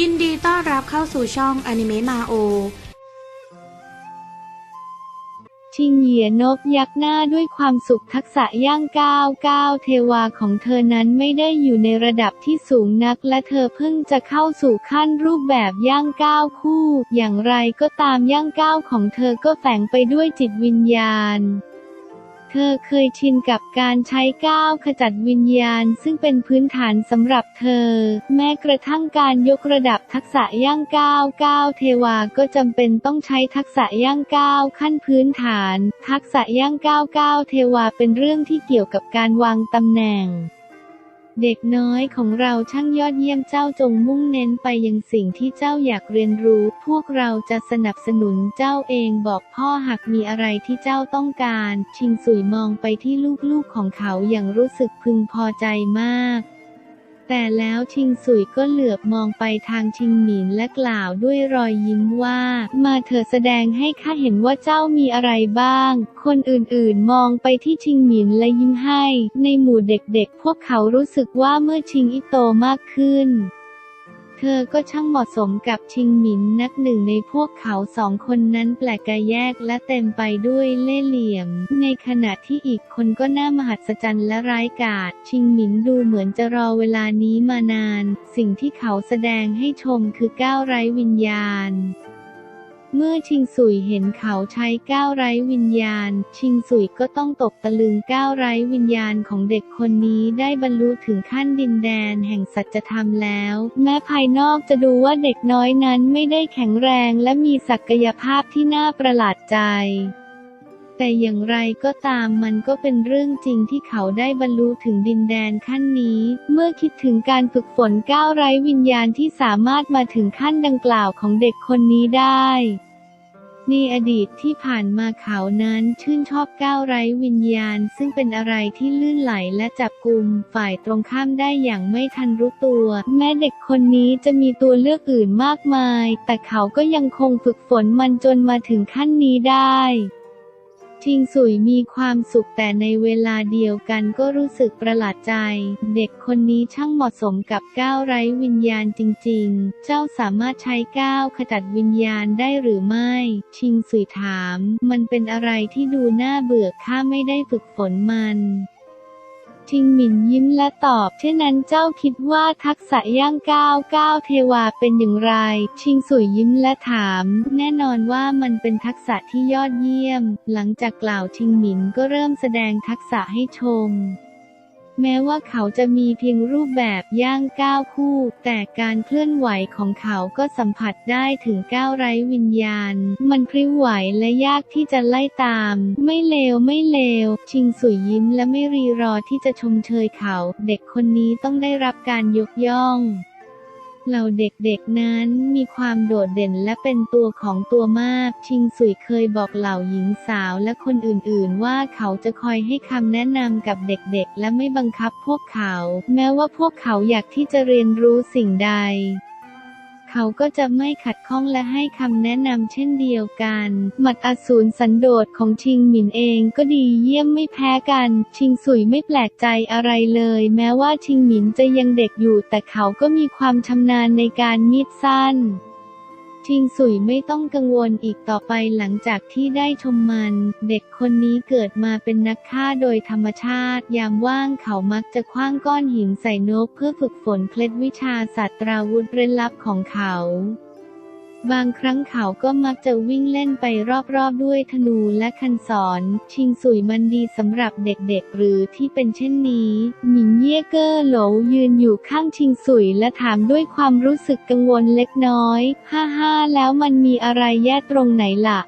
ยินดีต้อนรับเข้าสู่ช่องอนิเมะมาโอ ชิงเหยียนบยักหน้าด้วยความสุขทักษะย่างก้าวก้าวเทวาของเธอนั้นไม่ได้อยู่ในระดับที่สูงนัก และเธอเพิ่งจะเข้าสู่ขั้นรูปแบบย่างก้าวคู่ อย่างไรก็ตามย่างก้าวของเธอก็แฝงไปด้วยจิตวิญญาณ ธอเคยชินกับการใช้ก้าวขจัดวิญญาณ ซึ่งเป็นพื้นฐานสำหรับเธอ แม้กระทั่งการยกระดับทักษะย่างก้าวก้าวเทวาก็จำเป็นต้องใช้ทักษะย่างก้าวขั้นพื้นฐาน ทักษะย่างก้าวก้าวเทวาเป็นเรื่องที่เกี่ยวกับการวางตำแหน่ง เด็กน้อยของเราช่างยอดเยี่ยมเจ้าจงมุ่งเน้นไปยังสิ่งที่เจ้าอยากเรียนรู้ พวกเราจะสนับสนุนเจ้าเองบอกพ่อหากมีอะไรที่เจ้าต้องการ ชิงสุยมองไปที่ลูกๆของเขาอย่างรู้สึกพึงพอใจมาก แต่แล้วชิงสุยก็เหลือบมองไปทางชิงหมินและกล่าวด้วยรอยยิ้มว่า มาเธอแสดงให้ข้าเห็นว่าเจ้ามีอะไรบ้าง คนอื่นๆมองไปที่ชิงหมินและยิ้มให้ ในหมู่เด็กๆ พวกเขารู้สึกว่าเมื่อชิงอิโตมากขึ้น เธอก็ช่างเหมาะสมกับชิงหมินนักหนึ่งในพวกเขาสองคนนั้นแปลกกายแยกและเต็มไปด้วยเล่ห์เหลี่ยม ในขณะที่อีกคนก็น่ามหัศจรรย์และร้ายกาจชิงหมินดูเหมือนจะรอเวลานี้มานาน สิ่งที่เขาแสดงให้ชมคือก้าวไร้วิญญาณ เมื่อชิงสุยเห็นเขาใช้ก้าวไร้วิญญาณ ชิงสุยก็ต้องตกตะลึงก้าวไร้วิญญาณของเด็กคนนี้ได้บรรลุถึงขั้นดินแดนแห่งสัจธรรมแล้ว แม้ภายนอกจะดูว่าเด็กน้อยนั้นไม่ได้แข็งแรงและมีศักยภาพที่น่าประหลาดใจแต่อย่างไรก็ตามมันก็เป็นเรื่องจริงที่เขาได้บรรลุถึงดินแดนขั้นนี้ เมื่อคิดถึงการฝึกฝนก้าวไร้วิญญาณที่สามารถมาถึงขั้นดังกล่าวของเด็กคนนี้ได้ ในอดีตที่ผ่านมาเขานั้นชื่นชอบก้าวไร้วิญญาณ ซึ่งเป็นอะไรที่ลื่นไหลและจับกลุ่มฝ่ายตรงข้ามได้อย่างไม่ทันรู้ตัว แม้เด็กคนนี้จะมีตัวเลือกอื่นมากมาย แต่เขาก็ยังคงฝึกฝนมันจนมาถึงขั้นนี้ได้ ชิงสุยมีความสุขแต่ในเวลาเดียวกันก็รู้สึกประหลาดใจ เด็กคนนี้ช่างเหมาะสมกับก้าวไร้วิญญาณจริงๆ เจ้าสามารถใช้ก้าวขจัดวิญญาณได้หรือไม่ ชิงสุยถาม มันเป็นอะไรที่ดูน่าเบื่อข้าไม่ได้ฝึกฝนมัน ชิงหมินยิ้มและตอบเช่นนั้นเจ้าคิดว่าทักษะย่างก้าวก้าวเทวาเป็นอย่างไร ชิงสุยยิ้มและถาม แน่นอนว่ามันเป็นทักษะที่ยอดเยี่ยม หลังจากกล่าวชิงหมินก็เริ่มแสดงทักษะให้ชม แม้ว่าเขาจะมีเพียงรูปแบบย่างก้าวคู่ แต่การเคลื่อนไหวของเขาก็สัมผัสได้ถึงก้าวไร้วิญญาณ มันพริ้วไหวและยากที่จะไล่ตาม ไม่เลวไม่เลว ชิงสุยยิ้มและไม่รีรอที่จะชมเชยเขา เด็กคนนี้ต้องได้รับการยกย่อง เหล่าเด็กๆนั้นมีความโดดเด่นและเป็นตัวของตัวมาก ชิงสุยเคยบอกเหล่าหญิงสาวและคนอื่นๆ ว่าเขาจะคอยให้คำแนะนำกับเด็กๆ และไม่บังคับพวกเขา แม้ว่าพวกเขาอยากที่จะเรียนรู้สิ่งใด เขาก็จะไม่ขัดข้องและให้คำแนะนำเช่นเดียวกัน หมัดอสูรสันโดษของชิงหมินเองก็ดีเยี่ยมไม่แพ้กัน ชิงสุยไม่แปลกใจอะไรเลย แม้ว่าชิงหมินจะยังเด็กอยู่แต่เขาก็มีความชำนาญในการมีดสั้น ชิงสุยไม่ต้องกังวลอีกต่อไปหลังจากที่ได้ชมมัน เด็กคนนี้เกิดมาเป็นนักฆ่าโดยธรรมชาติ ยามว่างเขามักจะคว้างก้อนหินใส่นกเพื่อฝึกฝนเคล็ดวิชาศาสตราวุธเร้นลับของเขา บางครั้งเขาก็มักจะวิ่งเล่นไปรอบๆด้วยธนูและคันศร ชิงสุยมันดีสำหรับเด็กๆ หรือที่เป็นเช่นนี้ หมิงเย่เกอร์โหลยืนอยู่ข้างชิงสุยและถามด้วยความรู้สึกกังวลเล็กน้อย ฮ่าฮ่าแล้วมันมีอะไรแย่ตรงไหนล่ะ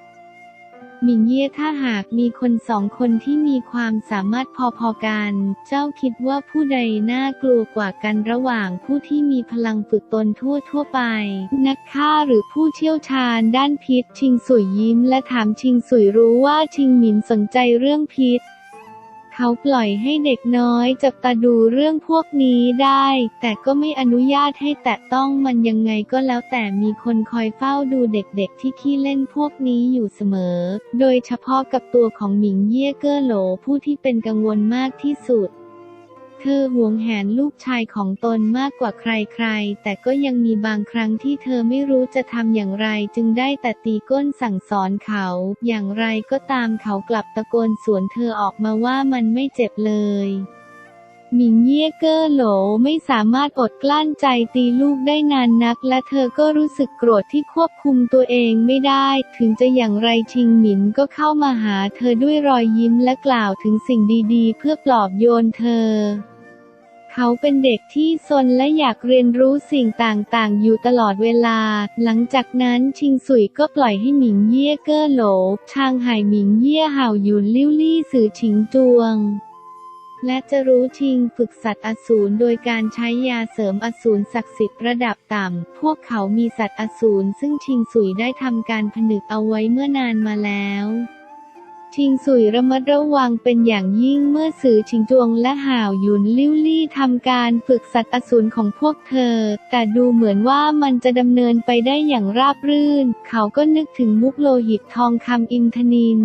หมิงเย่ถ้าหากมีคนสองคนที่มีความสามารถพอๆกัน เจ้าคิดว่าผู้ใดน่ากลัวกว่ากันระหว่างผู้ที่มีพลังฝึกตนทั่วทั่วไป นักฆ่าหรือผู้เชี่ยวชาญด้านพิษ ชิงสุยยิ้มและถามชิงสุยรู้ว่าชิงหมินสนใจเรื่องพิษ เขาปล่อยให้เด็กน้อยจับตาดูเรื่องพวกนี้ได้ แต่ก็ไม่อนุญาตให้แตะต้องมันยังไงก็แล้วแต่มีคนคอยเฝ้าดูเด็กๆ ที่ขี้เล่นพวกนี้อยู่เสมอ โดยเฉพาะกับตัวของหมิงเย่เก้อโหลผู้ที่เป็นกังวลมากที่สุด เธอหวงแหนลูกชายของตนมากกว่าใครๆ แต่ก็ยังมีบางครั้งที่เธอไม่รู้จะทำอย่างไรจึงได้แต่ตีก้นสั่งสอนเขา อย่างไรก็ตามเขากลับตะโกนสวนเธอออกมาว่ามันไม่เจ็บเลย หมิงเย่เกอร์โหลไม่สามารถอดกลั้นใจตีลูกได้นานนัก และเธอก็รู้สึกโกรธที่ควบคุมตัวเองไม่ได้ ถึงจะอย่างไรชิงหมินก็เข้ามาหาเธอด้วยรอยยิ้มและกล่าวถึงสิ่งดีๆ เพื่อปลอบโยนเธอเขาเป็นเด็กที่ซนและอยากเรียนรู้สิ่งต่างๆ อยู่ตลอดเวลา หลังจากนั้นชิงสุยก็ปล่อยให้หมิงเย่เกอโหล ชางไห่หมิงเย่เห่าหยุนลิ้วลี่สื่อฉิงจวง และจะรู้ชิงฝึกสัตว์อสูรโดยการใช้ยาเสริมอสูรศักดิ์สิทธิ์ระดับต่ำ พวกเขามีสัตว์อสูรซึ่งชิงสุยได้ทำการผนึกเอาไว้เมื่อนานมาแล้วชิงสุยระมัดระวังเป็นอย่างยิ่งเมื่อสื่อชิงจวงและห่าวหยุนลิ้วลี่ทำการฝึกสัตว์อสูรของพวกเธอ แต่ดูเหมือนว่ามันจะดำเนินไปได้อย่างราบรื่น เขาก็นึกถึงมุกโลหิตทองคำอินทนิน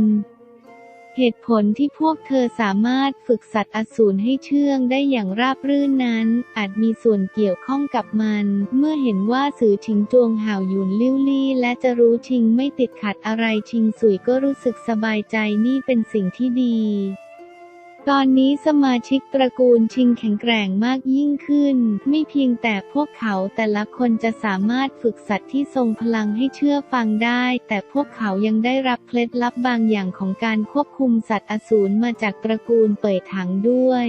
เหตุผลที่พวกเธอสามารถฝึกสัตว์อสูรให้เชื่องได้อย่างราบรื่นนั้น อาจมีส่วนเกี่ยวข้องกับมัน เมื่อเห็นว่าสื่อชิงจวงห่าวหยุนลิ้วลี่ และจะรู้ชิงไม่ติดขัดอะไรชิงสุยก็รู้สึกสบายใจนี่เป็นสิ่งที่ดี ตอนนี้สมาชิกตระกูลชิงแข็งแกร่งมากยิ่งขึ้น ไม่เพียงแต่พวกเขาแต่ละคนจะสามารถฝึกสัตว์ที่ทรงพลังให้เชื่อฟังได้ แต่พวกเขายังได้รับเคล็ดลับบางอย่างของการควบคุมสัตว์อสูรมาจากตระกูลเปิดถังด้วย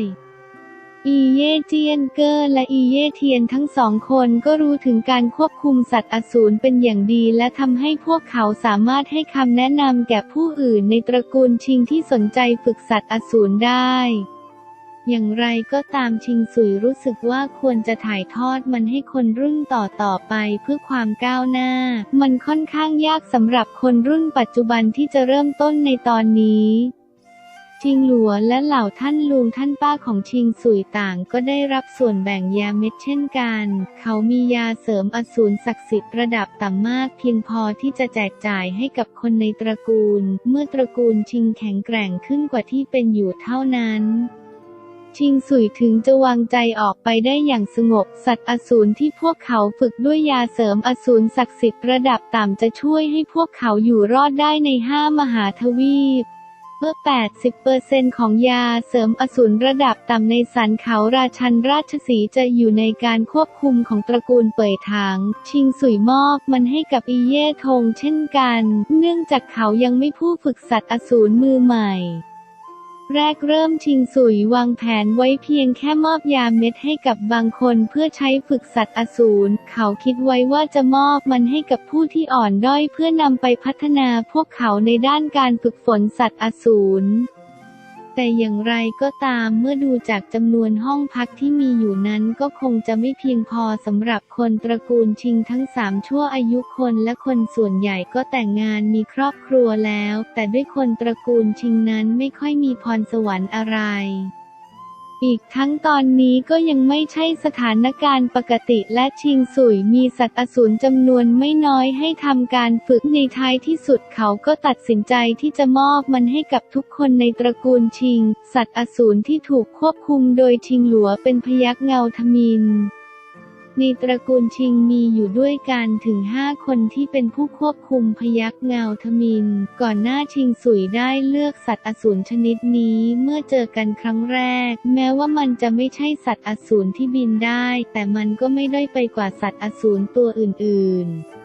อีเย่เจียนเกอร์และอีเย่เทียนทั้งสองคนก็รู้ถึงการควบคุมสัตว์อสูรเป็นอย่างดี และทำให้พวกเขาสามารถให้คำแนะนำแก่ผู้อื่นในตระกูลชิงที่สนใจฝึกสัตว์อสูรได้อย่างไรก็ตามชิงสุยรู้สึกว่าควรจะถ่ายทอดมันให้คนรุ่นต่อต่อไปเพื่อความก้าวหน้า มันค่อนข้างยากสำหรับคนรุ่นปัจจุบันที่จะเริ่มต้นในตอนนี้ ชิงหลัวและเหล่าท่านลุงท่านป้าของชิงสุยต่างก็ได้รับส่วนแบ่งยาเม็ดเช่นกัน เขามียาเสริมอสูรศักดิ์สิทธิ์ระดับต่ำมากเพียงพอที่จะแจกจ่ายให้กับคนในตระกูล เมื่อตระกูลชิงแข็งแกร่งขึ้นกว่าที่เป็นอยู่เท่านั้นชิงสุยถึงจะวางใจออกไปได้อย่างสงบ สัตว์อสูรที่พวกเขาฝึกด้วยยาเสริมอสูรศักดิ์สิทธิ์ระดับต่ำจะช่วยให้พวกเขาอยู่รอดได้ในห้ามหาทวีป มื่อ 80%ของยาเสริมอสูรระดับต่ำในสันเขาราชันราชสีจะอยู่ในการควบคุมของตระกูลเป่ยถัง ชิงสุยมอบมันให้กับอีเย่ทงเช่นกัน เนื่องจากเขายังไม่ผู้ฝึกสัตว์อสูรมือใหม่ แรกเริ่มชิงสุยวางแผนไว้เพียงแค่มอบยาเม็ดให้กับบางคนเพื่อใช้ฝึกสัตว์อสูร เขาคิดไว้ว่าจะมอบมันให้กับผู้ที่อ่อนด้อยเพื่อนำไปพัฒนาพวกเขาในด้านการฝึกฝนสัตว์อสูร แต่อย่างไรก็ตามเมื่อดูจากจำนวนห้องพักที่มีอยู่นั้นก็คงจะไม่เพียงพอสำหรับคนตระกูลชิงทั้งสามชั่วอายุคนและคนส่วนใหญ่ก็แต่งงานมีครอบครัวแล้ว แต่ด้วยคนตระกูลชิงนั้นไม่ค่อยมีพรสวรรค์อะไร อีกทั้งตอนนี้ก็ยังไม่ใช่สถานการณ์ปกติและชิงสุยมีสัตว์อสูรจำนวนไม่น้อยให้ทำการฝึกในท้ายที่สุดเขาก็ตัดสินใจที่จะมอบมันให้กับทุกคนในตระกูลชิง สัตว์อสูรที่ถูกควบคุมโดยชิงหลัวเป็นพยักเงาทมิน ในตระกูลชิงมีอยู่ด้วยกันถึงห้าคนที่เป็นผู้ควบคุมพยักเงาทมิน ก่อนหน้าชิงสุยได้เลือกสัตว์อสูรชนิดนี้เมื่อเจอกันครั้งแรก แม้ว่ามันจะไม่ใช่สัตว์อสูรที่บินได้ แต่มันก็ไม่ได้ไปกว่าสัตว์อสูรตัวอื่น ๆ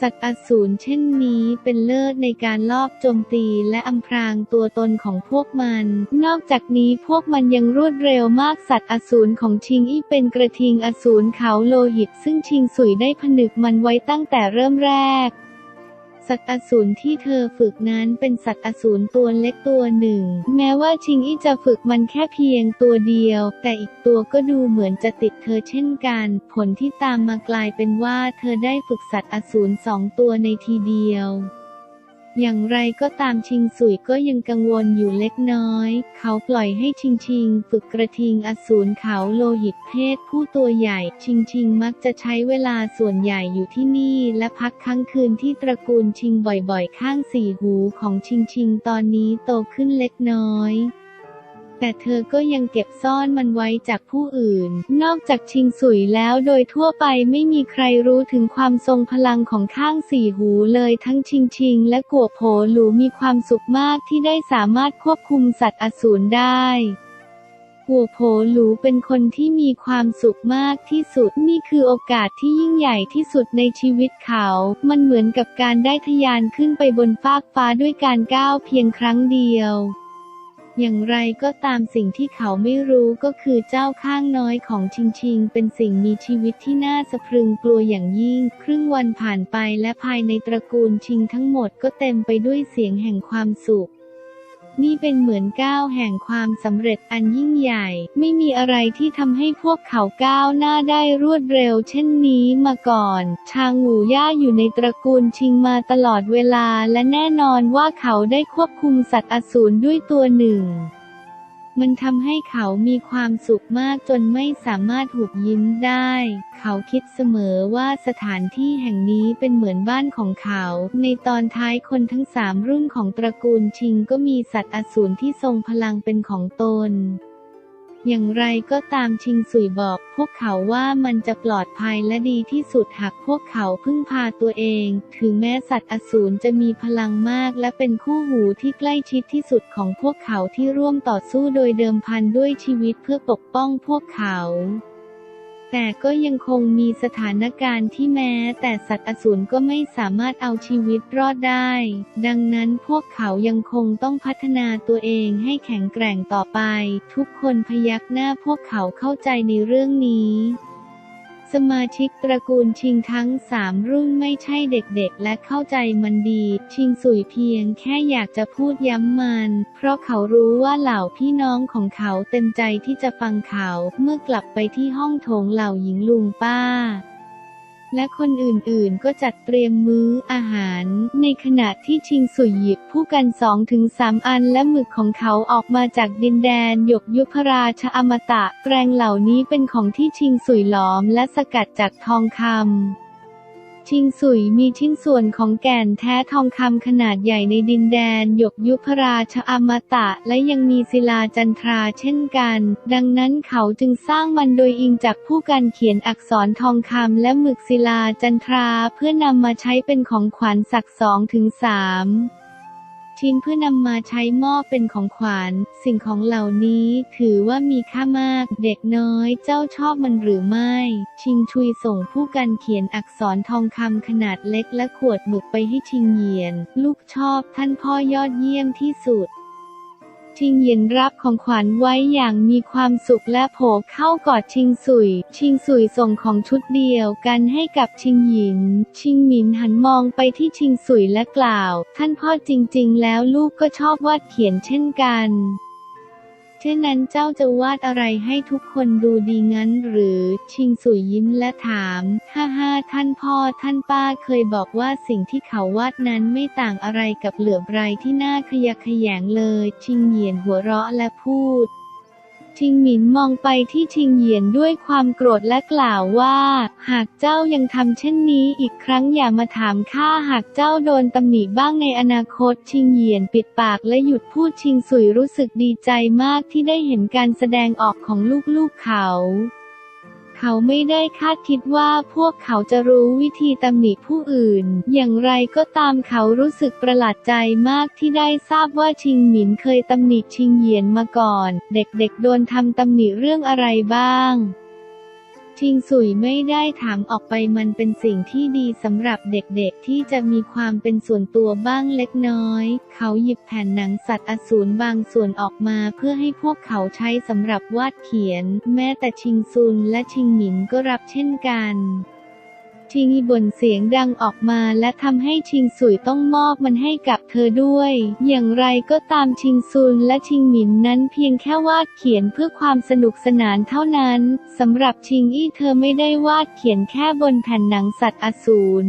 สัตว์อสูรเช่นนี้เป็นเลิศในการลอบโจมตีและอำพรางตัวตนของพวกมัน นอกจากนี้พวกมันยังรวดเร็วมากสัตว์อสูรของชิงอี้เป็นกระทิงอสูรเขาโลหิต ซึ่งชิงสุยได้ผนึกมันไว้ตั้งแต่เริ่มแรก สัตว์อสูรที่เธอฝึกนั้นเป็นสัตว์อสูรตัวเล็กตัวหนึ่ง แม้ว่าชิงอี้จะฝึกมันแค่เพียงตัวเดียว แต่อีกตัวก็ดูเหมือนจะติดเธอเช่นกัน ผลที่ตามมากลายเป็นว่าเธอได้ฝึกสัตว์อสูรสองตัวในทีเดียว อย่างไรก็ตามชิงสุยก็ยังกังวลอยู่เล็กน้อย เขาปล่อยให้ชิงชิงฝึกกระทิงอสูรเขาโลหิตเพศผู้ตัวใหญ่ ชิงชิงมักจะใช้เวลาส่วนใหญ่อยู่ที่นี่และพักค้างคืนที่ตระกูลชิงบ่อยๆ ข้างสี่หูของชิงชิงตอนนี้โตขึ้นเล็กน้อย แต่เธอก็ยังเก็บซ่อนมันไว้จากผู้อื่น นอกจากชิงสุยแล้วโดยทั่วไปไม่มีใครรู้ถึงความทรงพลังของข้างสี่หูเลยทั้งชิงชิงและกัวโผหลูมีความสุขมากที่ได้สามารถควบคุมสัตว์อสูรได้กัวโผหลูเป็นคนที่มีความสุขมากที่สุดนี่คือโอกาสที่ยิ่งใหญ่ที่สุดในชีวิตเขา มันเหมือนกับการได้ทะยานขึ้นไปบนฟากฟ้าด้วยการก้าวเพียงครั้งเดียว อย่างไรก็ตามสิ่งที่เขาไม่รู้ก็คือเจ้าข้างน้อยของชิงชิง เป็นสิ่งมีชีวิตที่น่าสะพรึงกลัวอย่างยิ่ง ครึ่งวันผ่านไปและภายในตระกูลชิงทั้งหมดก็เต็มไปด้วยเสียงแห่งความสุข นี่เป็นเหมือนก้าวแห่งความสำเร็จอันยิ่งใหญ่ ไม่มีอะไรที่ทำให้พวกเขาก้าวหน้าได้รวดเร็วเช่นนี้มาก่อน ชางหูย่าอยู่ในตระกูลชิงมาตลอดเวลาและแน่นอนว่าเขาได้ควบคุมสัตว์อสูรด้วยตัวหนึ่ง มันทำให้เขามีความสุขมากจนไม่สามารถหุบยิ้มได้ เขาคิดเสมอว่าสถานที่แห่งนี้เป็นเหมือนบ้านของเขา ในตอนท้ายคนทั้งสามรุ่นของตระกูลชิงก็มีสัตว์อสูรที่ทรงพลังเป็นของตน อย่างไรก็ตามชิงสุยบอก พวกเขาว่ามันจะปลอดภัยและดีที่สุดหากพวกเขาพึ่งพาตัวเอง ถึงแม้สัตว์อสูรจะมีพลังมากและเป็นคู่หูที่ใกล้ชิดที่สุดของพวกเขาที่ร่วมต่อสู้โดยเดิมพันด้วยชีวิตเพื่อปกป้องพวกเขา แต่ก็ยังคงมีสถานการณ์ที่แม้ แต่สัตว์อสูรก็ไม่สามารถเอาชีวิตรอดได้ ดังนั้นพวกเขายังคงต้องพัฒนาตัวเองให้แข็งแกร่งต่อไป ทุกคนพยักหน้าพวกเขาเข้าใจในเรื่องนี้ สมาชิกตระกูลชิงทั้งสามรุ่นไม่ใช่เด็กๆ และเข้าใจมันดี ชิงสุยเพียงแค่อยากจะพูดย้ำมัน เพราะเขารู้ว่าเหล่าพี่น้องของเขาเต็มใจที่จะฟังเขา เมื่อกลับไปที่ห้องโถงเหล่าหญิงลุงป้า และคนอื่นๆ ก็จัดเตรียมมื้ออาหาร ในขณะที่ชิงสุยหยิบผู้กันสองถึงสามอันและหมึกของเขาออกมาจากดินแดนหยกยุพราชอมตะ แปลงเหล่านี้เป็นของที่ชิงสุยหลอมและสกัดจากทองคำ ชิงสุยมีชิ้นส่วนของแก่นแท้ทองคำขนาดใหญ่ในดินแดน หยกยุพราชอมตะ และยังมีศิลาจันทราเช่นกัน ดังนั้นเขาจึงสร้างมันโดยอิงจากผู้การเขียนอักษรทองคำและหมึกศิลาจันทราเพื่อนำมาใช้เป็นของขวัญสักสองถึงสาม ชิ้นเพื่อนำมาใช้มอบเป็นของขวัญสิ่งของเหล่านี้ถือว่ามีค่ามาก เด็กน้อยเจ้าชอบมันหรือไม่ ชิงชุยส่งผู้กันเขียนอักษรทองคำขนาดเล็กและขวดหมึกไปให้ชิงเหยียน ลูกชอบท่านพ่อยอดเยี่ยมที่สุด ชิงเหยียนรับของขวัญไว้อย่างมีความสุขและโผเข้ากอดชิงสุย ชิงสุยส่งของชุดเดียวกันให้กับชิงหยิน ชิงหมินหันมองไปที่ชิงสุยและกล่าว ท่านพ่อจริงๆ แล้วลูกก็ชอบวาดเขียนเช่นกัน ช่นนั้นเจ้าจะวาดอะไรให้ทุกคนดูดีงั้นหรือ ชิงสุยยิ้มและถาม ฮ่าฮ่าท่านพ่อท่านป้าเคยบอกว่าสิ่งที่เขาวาดนั้นไม่ต่างอะไรกับเหลือบไรที่น่าขยะแขยงเลย ชิงเหยียนหัวเราะและพูด ชิงหมินมองไปที่ชิงเหยียนด้วยความโกรธและกล่าวว่า หากเจ้ายังทำเช่นนี้อีกครั้งอย่ามาถามข้าหากเจ้าโดนตำหนิบ้างในอนาคต ชิงเหยียนปิดปากและหยุดพูดชิงสุยรู้สึกดีใจมากที่ได้เห็นการแสดงออกของลูกๆเขา เขาไม่ได้คาดคิดว่าพวกเขาจะรู้วิธีตำหนิผู้อื่น อย่างไรก็ตามเขารู้สึกประหลาดใจมากที่ได้ทราบว่าชิงหมินเคยตำหนิชิงเหยียนมาก่อน เด็กๆโดนทำตำหนิเรื่องอะไรบ้าง ชิงสุยไม่ได้ถามออกไปมันเป็นสิ่งที่ดีสำหรับเด็กๆ ที่จะมีความเป็นส่วนตัวบ้างเล็กน้อย เขาหยิบแผ่นหนังสัตว์อสูรบางส่วนออกมาเพื่อให้พวกเขาใช้สำหรับวาดเขียน แม้แต่ชิงซุนและชิงหมินก็รับเช่นกัน ชิงอีบ่นเสียงดังออกมาและทำให้ชิงสุยต้องมอบมันให้กับเธอด้วย อย่างไรก็ตามชิงซุนและชิงหมินนั้นเพียงแค่วาดเขียนเพื่อความสนุกสนานเท่านั้นสำหรับชิงอี้เธอไม่ได้วาดเขียนแค่บนแผ่นหนังสัตว์อสูร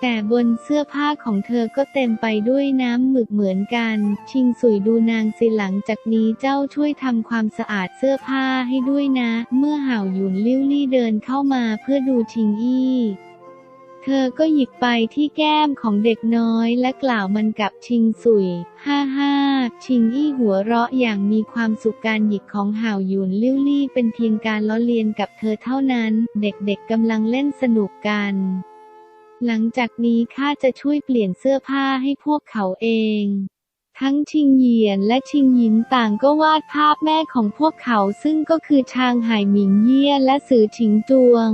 แต่บนเสื้อผ้าของเธอก็เต็มไปด้วยน้ำหมึกเหมือนกัน ชิงสุยดูนางสิหลังจากนี้เจ้าช่วยทำความสะอาดเสื้อผ้าให้ด้วยนะ เมื่อห่าวหยุนลิ้วลี่เดินเข้ามาเพื่อดูชิงอี้เธอก็หยิกไปที่แก้มของเด็กน้อยและกล่าวมันกับชิงสุย ฮ่าฮ่าชิงอี้หัวเราะอย่างมีความสุขการหยิกของห่าวหยุนลิ้วลี่เป็นเพียงการล้อเลียนกับเธอเท่านั้น เด็กๆกำลังเล่นสนุกกัน หลังจากนี้ข้าจะช่วยเปลี่ยนเสื้อผ้าให้พวกเขาเอง ทั้งชิงเหยียนและชิงหยินต่างก็วาดภาพแม่ของพวกเขาซึ่งก็คือชางไห่หมิงเยี่ยและสือถิงจวง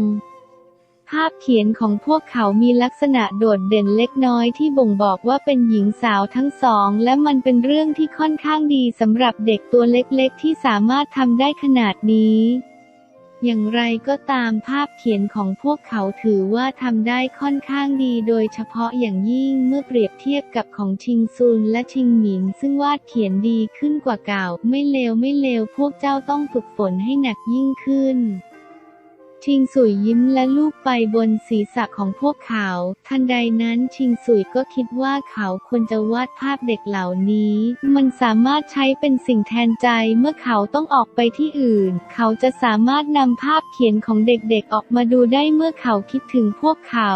ภาพเขียนของพวกเขามีลักษณะโดดเด่นเล็กน้อยที่บ่งบอกว่าเป็นหญิงสาวทั้งสอง และมันเป็นเรื่องที่ค่อนข้างดีสำหรับเด็กตัวเล็กๆ ที่สามารถทำได้ขนาดนี้ อย่างไรก็ตามภาพเขียนของพวกเขาถือว่าทำได้ค่อนข้างดีโดยเฉพาะอย่างยิ่งเมื่อเปรียบเทียบกับของชิงซุนและชิงหมิน ซึ่งวาดเขียนดีขึ้นกว่าเก่า ไม่เลวไม่เลวพวกเจ้าต้องฝึกฝนให้หนักยิ่งขึ้น ชิงสุยยิ้มและลูบไปบนศีรษะของพวกเขา ทันใดนั้นชิงสุยก็คิดว่าเขาควรจะวาดภาพเด็กเหล่านี้ มันสามารถใช้เป็นสิ่งแทนใจเมื่อเขาต้องออกไปที่อื่น เขาจะสามารถนำภาพเขียนของเด็กๆออกมาดูได้เมื่อเขาคิดถึงพวกเขา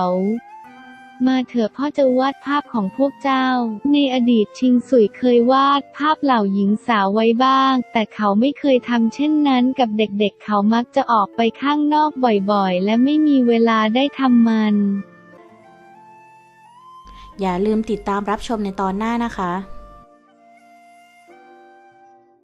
มาเถอะพ่อจะวาดภาพของพวกเจ้า ในอดีตชิงสุยเคยวาดภาพเหล่าหญิงสาวไว้บ้าง แต่เขาไม่เคยทำเช่นนั้นกับเด็กๆเขามักจะออกไปข้างนอกบ่อยๆ และไม่มีเวลาได้ทำมัน อย่าลืมติดตามรับชมในตอนหน้านะคะ